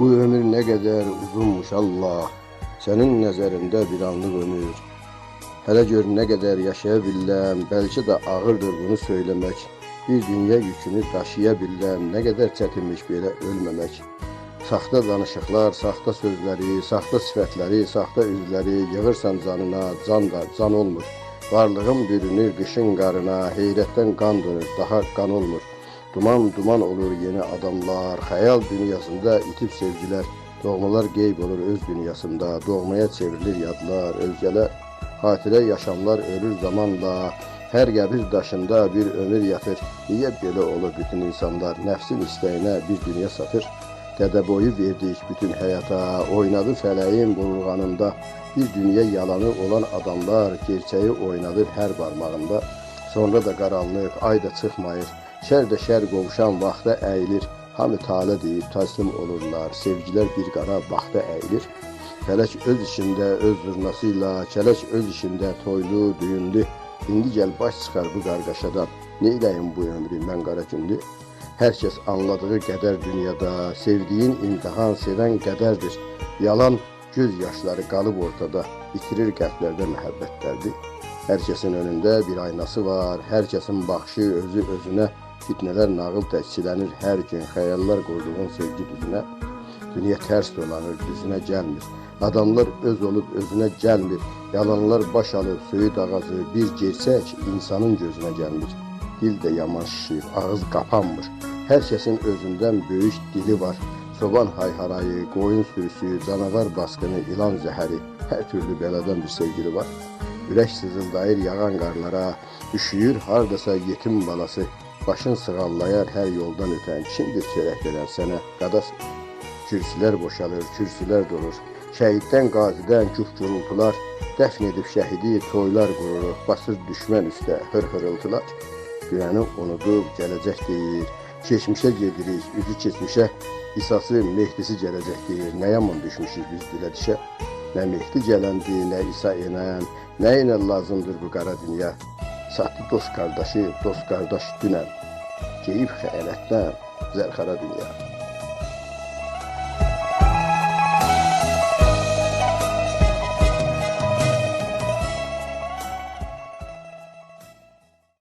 Bu ömür ne kadar uzunmuş Allah. Senin nəzərində bir anlıq ömür. Hələ gör nə qədər yaşaya biləm, bəlkə də ağırdır bunu söyləmək. Bir dünya yükünü daşıya biləm, nə qədər çətinmiş belə ölməmək. Saxta danışıqlar, saxta sözləri, saxta sifətləri, saxta üzləri yığırsan canına, can da can olmur. Varlığın bürünür qışın qarına, heyrətdən qan dönür, daha qan olmur. Duman duman olur yeni adamlar, xəyal dünyasında itib sevgilər, doğmalar qeyb olur öz dünyasında, doğmaya çevrilir yadlar, özgələr. Hatirə yaşamlar ölür zamanla, hər qəbir daşında bir ömür yatır. Niyə belə olur bütün insanlar nəfsin istəyinə bir dünya satır? Dədə boyu verdik bütün həyata, oynadı fələyin burulğanında. Bir dünya yalanı olan adamlar gerçəyi oynadır hər barmağında. Sonra da qaranlıq, ay da çıxmayır. Şər də şər qovuşan vaxta əyilir. Hamı talə deyib təslim olurlar. Sevgilər bir qara vaxta əyilir. Fələk öz işində öz zurnasıyla, kələk öz işində toylu, düyünlü. İndi gəl baş çıxar bu qarqaşadan. Neyləyim bu ömrü mən qara gündü? Hər kəs anladığı qədər dünyada sevdiyin imtahan sevən qədərdir. Yalan göz yaşları qalıb ortada, itirir qəlblərdə məhəbbətlərdir. Hər kəsin önündə bir aynası var, hər kəsin baxışı özü özünə, fitnələr nağıl təksirlənir hər gün xəyallar qurduğun sevgi düzünə. Dünya tərs dolanır, düzünə gəlmir. Adamlar öz olub özünə gəlmir. Yalanlar baş alıb söyüd ağacı bir gerçək insanın gözünə gəlmir. Dil də yaman şişir, ağız qapanmır. Hər kəsin özündən böyük dili var. Çoban hayharayı, qoyun sürüsü, canavar basqını, ilan zəhəri, hər türlü beladan bir sevgili var. Ürək sızıldayır yağan qarlara, üşüyür hardasa yetim balası. Başın sığallayar hər yoldan ötən kimdir çörək verən sənə qadas. Kürsülər boşalır, kürsülər dolur. Şəhiddən qazidən küf gurultular, dəfn edib şəhidi toylar qurur, basır düşmən üstə hır-hırıltılar. Dünəni unudub gələcək deyir, keçmişə gedirik, üzü keçmişə, İsası, Mehdisi gələcək deyir. Nə yaman düşmüşük biz dilə dişə. Nə Mehdi gələndir, nə İsa enən, nə ilə lazımdır bu qara dünya. Satdı dost qardaşı, dost qardaş dünən. Geyib xəyanətdən zərxara dünya.